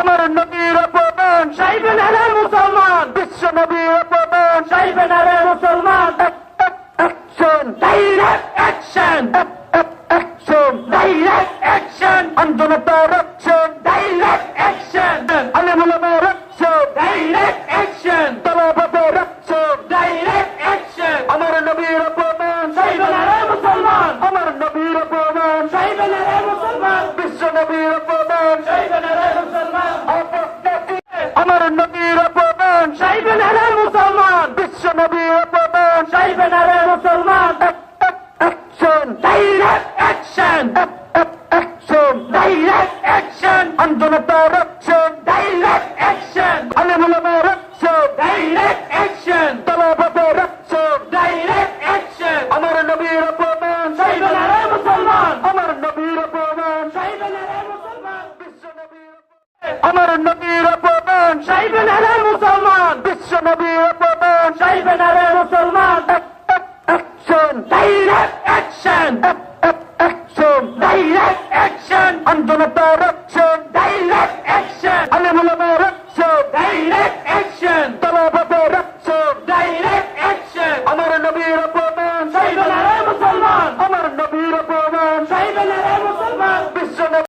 আমার নবীর অপমান চাইবেন আরে মুসলমান বিশ্ব নবীর অপমান চাইবেন আরে মুসলমান action direct action action direct action আন্দোলতার অ্যাকশন ডাইরেক্ট অ্যাকশন আলিমুলামার yapamam. Kaybedene Müslüman. Action. Direct action. Action. Direct action. Andına. Direct action. Alemine. Direct action. Talaba direction. Direct action. Amar Nabi yapamam. Kaybedene Müslüman. Amar Nabi yapamam. Kaybedene Müslüman. Amar Nabi yapamam. Kaybedene আন্দোলন রক্ষণ।